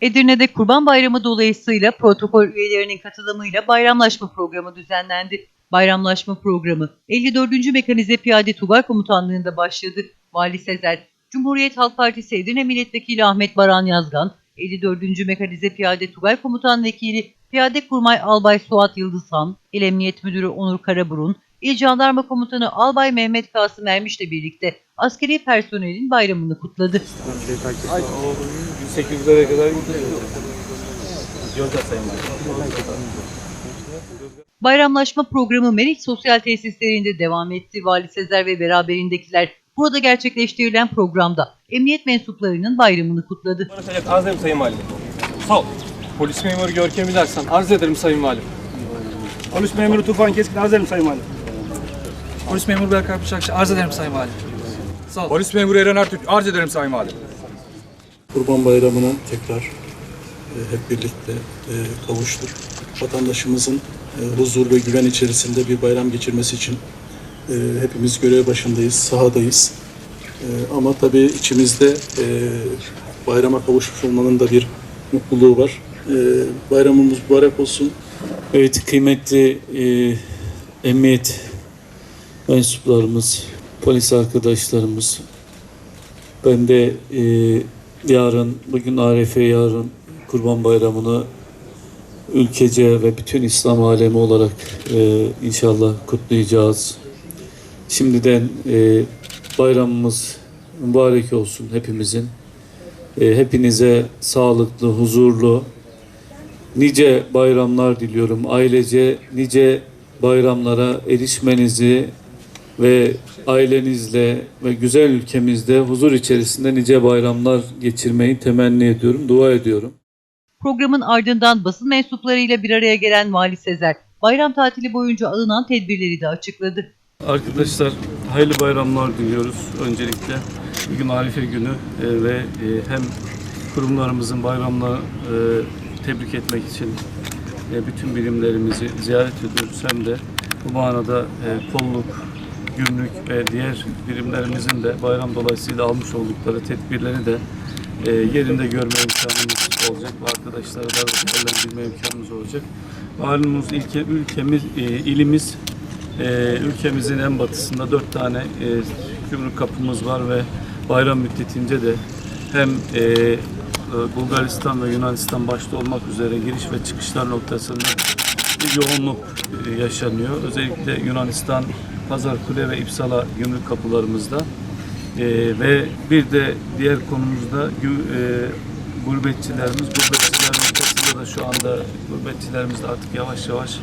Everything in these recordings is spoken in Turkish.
Edirne'de Kurban Bayramı dolayısıyla protokol üyelerinin katılımıyla bayramlaşma programı düzenlendi. Bayramlaşma programı 54. Mekanize Piyade Tugay Komutanlığı'nda başladı. Vali Sezer, Cumhuriyet Halk Partisi Edirne Milletvekili Ahmet Baran Yazgan, 54. Mekanize Piyade Tugay Komutan Vekili Piyade Kurmay Albay Suat Yıldızhan, İl Emniyet Müdürü Onur Karaburun, İl Jandarma Komutanı Albay Mehmet Kasım Ermiş'le birlikte askeri personelin bayramını kutladı. 1800'lere kadar gidiyor. Bayramlaşma programı Meriç Sosyal Tesislerinde devam etti. Vali Sezer ve beraberindekiler burada gerçekleştirilen programda emniyet mensuplarının bayramını kutladı. Arz ederim Sayın Valim. Sağ ol. Polis memuru Görkem İlersen arz ederim Sayın Valim. Polis memuru Tufan Keskin arz ederim Sayın Valim. Polis memuru Berkay Bıçakçı arz ederim Sayın Valim. Sağ olun. Polis memuru Eren Ertürk arz ederim Sayın Valim. Kurban Bayramı'na tekrar e, hep birlikte e, kavuştuk. Vatandaşımızın e, huzur ve güven içerisinde bir bayram geçirmesi için e, hepimiz görev başındayız, sahadayız. E, ama tabii içimizde e, bayrama kavuşmuş olmanın da bir mutluluğu var. E, bayramımız mübarek olsun. Evet kıymetli e, emniyet mensuplarımız, polis arkadaşlarımız. Ben de e, yarın, bugün Arefe yarın Kurban Bayramı'nı ülkece ve bütün İslam alemi olarak e, inşallah kutlayacağız. Şimdiden e, bayramımız mübarek olsun hepimizin. E, hepinize sağlıklı, huzurlu, nice bayramlar diliyorum. Ailece nice bayramlara erişmenizi ve ailenizle ve güzel ülkemizde huzur içerisinde nice bayramlar geçirmeyi temenni ediyorum, dua ediyorum. Programın ardından basın mensuplarıyla bir araya gelen Vali Sezer, bayram tatili boyunca alınan tedbirleri de açıkladı. Arkadaşlar hayırlı bayramlar diliyoruz öncelikle. Bugün Arife günü e, ve e, hem kurumlarımızın bayramla e, tebrik etmek için bütün birimlerimizi ziyaret ediyoruz. Hem de bu manada kolluk, gümrük ve diğer birimlerimizin de bayram dolayısıyla almış oldukları tedbirleri de e, yerinde görme imkanımız olacak ve arkadaşlara da değerlendirme imkanımız olacak. Malumuz ilke, ülkemiz, e, ilimiz ee, ülkemizin en batısında dört tane e, gümrük kapımız var ve bayram müddetince de hem e, e, Bulgaristan ve Yunanistan başta olmak üzere giriş ve çıkışlar noktasında bir yoğunluk e, yaşanıyor. Özellikle Yunanistan, Pazarkule ve İpsala gümrük kapılarımızda. E, ve bir de diğer konumuzda e, gurbetçilerimiz, gurbetçiler noktasında da şu anda gurbetçilerimiz de artık yavaş yavaş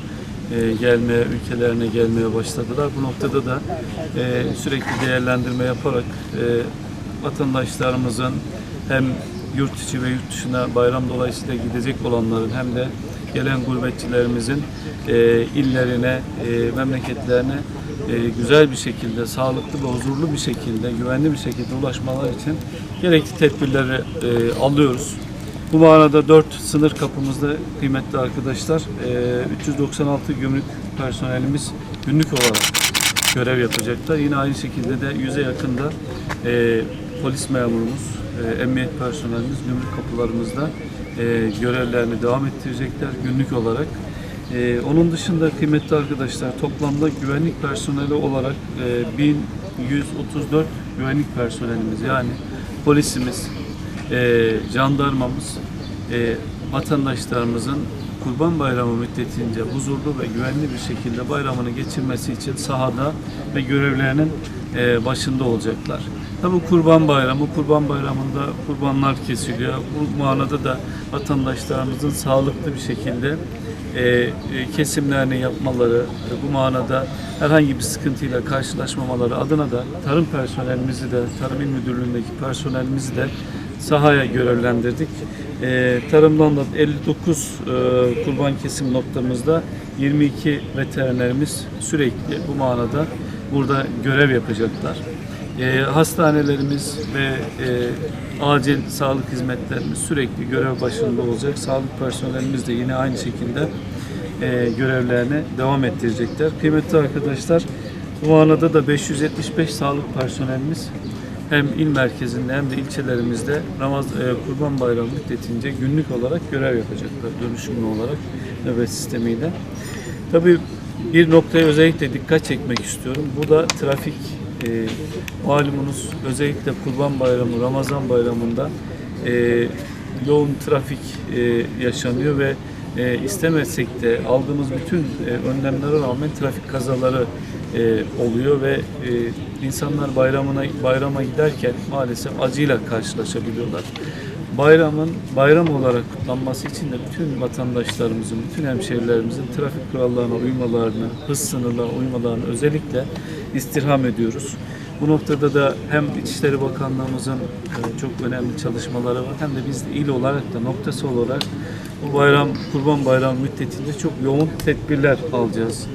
e, gelmeye, ülkelerine gelmeye başladılar. Bu noktada da e, sürekli değerlendirme yaparak e, vatandaşlarımızın hem yurt içi ve yurt dışına bayram dolayısıyla gidecek olanların hem de gelen gurbetçilerimizin e, illerine, e, memleketlerine e, güzel bir şekilde, sağlıklı ve huzurlu bir şekilde, güvenli bir şekilde ulaşmalar için gerekli tedbirleri e, alıyoruz. Bu manada 4 sınır kapımızda kıymetli arkadaşlar e, 396 gümrük personelimiz günlük olarak görev yapacaklar. Yine aynı şekilde de yüze yakında e, polis memurumuz, e, emniyet personelimiz gümrük kapılarımızda e, görevlerini devam ettirecekler günlük olarak. E, onun dışında kıymetli arkadaşlar toplamda güvenlik personeli olarak e, 1134 güvenlik personelimiz yani polisimiz, e, jandarmamız, e, vatandaşlarımızın Kurban Bayramı müddetince huzurlu ve güvenli bir şekilde bayramını geçirmesi için sahada ve görevlerinin e, başında olacaklar. Tabi Kurban Bayramı, Kurban Bayramı'nda kurbanlar kesiliyor. Bu manada da vatandaşlarımızın sağlıklı bir şekilde e, e, kesimlerini yapmaları, e, bu manada herhangi bir sıkıntıyla karşılaşmamaları adına da tarım personelimizi de, Tarım İl Müdürlüğü'ndeki personelimizi de sahaya görevlendirdik. Tarımdan da 59 e, kurban kesim noktamızda 22 veterinerimiz sürekli bu manada burada görev yapacaklar. E, hastanelerimiz ve e, acil sağlık hizmetlerimiz sürekli görev başında olacak. Sağlık personelimiz de yine aynı şekilde e, görevlerine devam ettirecekler. Kıymetli arkadaşlar, bu manada da 575 sağlık personelimiz hem il merkezinde hem de ilçelerimizde Ramaz e, Kurban Bayramı müddetince günlük olarak görev yapacaklar dönüşümlü olarak nöbet sistemiyle. Tabii bir noktaya özellikle dikkat çekmek istiyorum. Bu da trafik e, malumunuz özellikle Kurban Bayramı, Ramazan Bayramı'nda e, yoğun trafik e, yaşanıyor ve e, istemezsek de aldığımız bütün e, önlemlere rağmen trafik kazaları e, oluyor ve e, insanlar bayramına bayrama giderken maalesef acıyla karşılaşabiliyorlar. Bayramın bayram olarak kutlanması için de bütün vatandaşlarımızın, bütün hemşehrilerimizin trafik kurallarına uymalarını, hız sınırlarına uymalarını özellikle istirham ediyoruz. Bu noktada da hem İçişleri Bakanlığımızın e, çok önemli çalışmaları var hem de biz de il olarak da noktası olarak bu bayram, Kurban Bayramı müddetinde çok yoğun tedbirler alacağız.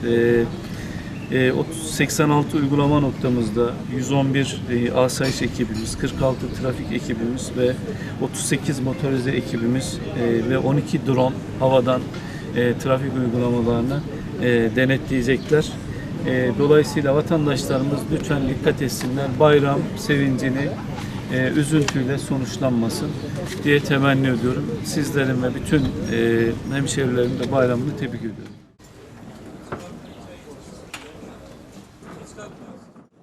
E, e, 30 86 uygulama noktamızda 111 e, asayiş ekibimiz, 46 trafik ekibimiz ve 38 motorize ekibimiz e, ve 12 drone havadan e, trafik uygulamalarını denetleyecekler. Dolayısıyla vatandaşlarımız lütfen dikkat etsinler. Bayram sevincini üzüntüyle sonuçlanmasın diye temenni ediyorum. Sizlerin ve bütün e, de bayramını tebrik ediyorum.